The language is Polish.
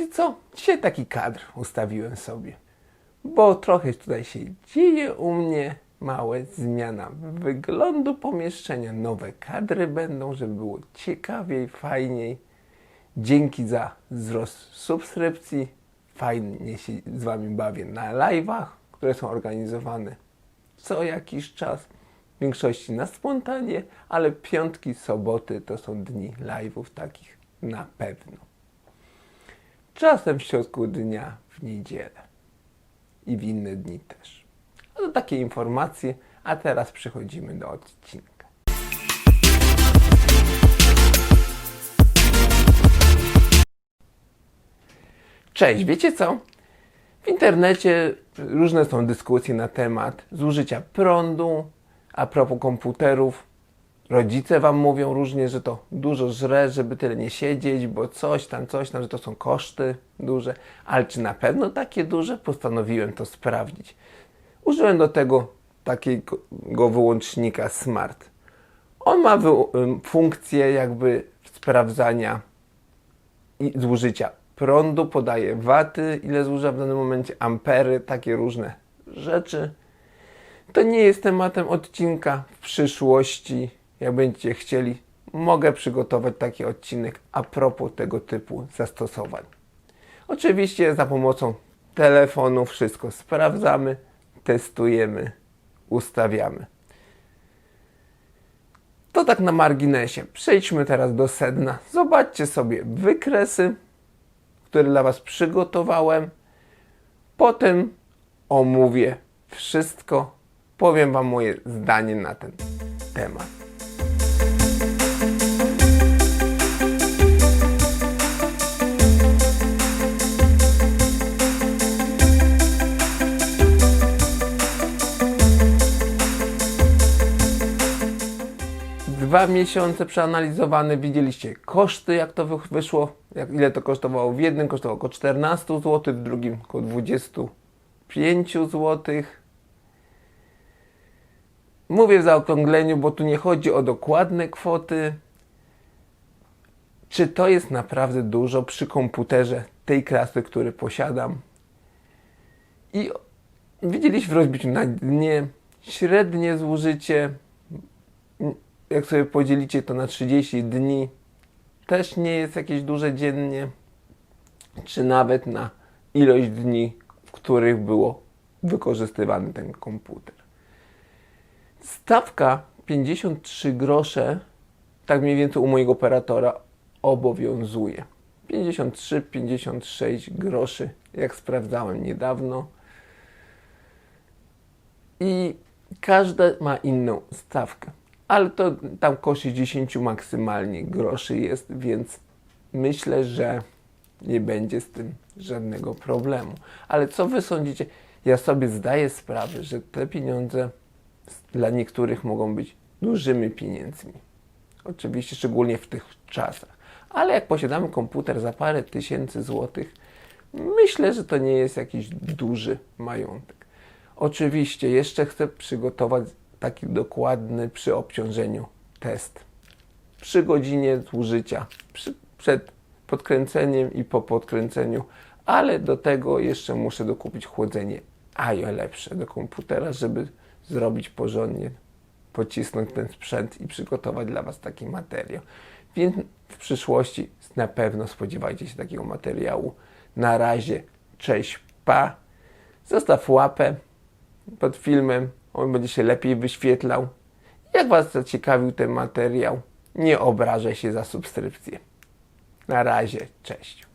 wiecie co? Dzisiaj taki kadr ustawiłem sobie, bo trochę tutaj się dzieje u mnie. Małe zmiana wyglądu pomieszczenia, nowe kadry będą, żeby było ciekawiej, fajniej. Dzięki za wzrost subskrypcji. Fajnie się z Wami bawię na live'ach, które są organizowane co jakiś czas. W większości na spontanie, ale piątki, soboty to są dni live'ów takich na pewno. Czasem w środku dnia w niedzielę i w inne dni też. No to takie informacje, a teraz przechodzimy do odcinka. Cześć, wiecie co? W internecie różne są dyskusje na temat zużycia prądu, a propos komputerów. Rodzice wam mówią różnie, że to dużo żre, żeby tyle nie siedzieć, bo coś tam, coś tam, że to są koszty duże. Ale czy na pewno takie duże? Postanowiłem to sprawdzić. Użyłem do tego takiego wyłącznika Smart. On ma funkcję jakby sprawdzania i zużycia prądu, podaje waty, ile zużywa w danym momencie, ampery, takie różne rzeczy. To nie jest tematem odcinka. W przyszłości, jak będziecie chcieli, mogę przygotować taki odcinek a propos tego typu zastosowań. Oczywiście za pomocą telefonu wszystko sprawdzamy, testujemy, ustawiamy. To tak na marginesie. Przejdźmy teraz do sedna. Zobaczcie sobie wykresy, które dla Was przygotowałem. Potem omówię wszystko. Powiem Wam moje zdanie na ten temat. Dwa miesiące przeanalizowane, widzieliście koszty, jak to wy- wyszło, jak, ile to kosztowało w jednym, kosztowało około 14 zł, w drugim około 25 zł. Mówię w zaokrągleniu, bo tu nie chodzi o dokładne kwoty. Czy to jest naprawdę dużo przy komputerze tej klasy, który posiadam? I widzieliśmy w rozbiciu na dnie średnie zużycie jak sobie podzielicie to na 30 dni, też nie jest jakieś duże dziennie, czy nawet na ilość dni, w których było wykorzystywany ten komputer. Stawka 53 grosze, tak mniej więcej u mojego operatora obowiązuje. 53-56 groszy, jak sprawdzałem niedawno. I każda ma inną stawkę. Ale to tam koło 60 maksymalnie groszy jest, więc myślę, że nie będzie z tym żadnego problemu. Ale co wy sądzicie? Ja sobie zdaję sprawę, że te pieniądze dla niektórych mogą być dużymi pieniędzmi. Oczywiście, szczególnie w tych czasach. Ale jak posiadamy komputer za parę tysięcy złotych, myślę, że to nie jest jakiś duży majątek. Oczywiście jeszcze chcę przygotować taki dokładny przy obciążeniu test. Przy godzinie zużycia, przy, przed podkręceniem i po podkręceniu, ale do tego jeszcze muszę dokupić chłodzenie AIO lepsze do komputera, żeby zrobić porządnie, pocisnąć ten sprzęt i przygotować dla Was taki materiał. Więc w przyszłości na pewno spodziewajcie się takiego materiału. Na razie, cześć, pa. Zostaw łapę pod filmem, on będzie się lepiej wyświetlał. Jak Was zaciekawił ten materiał, nie obrażę się za subskrypcję. Na razie, cześć.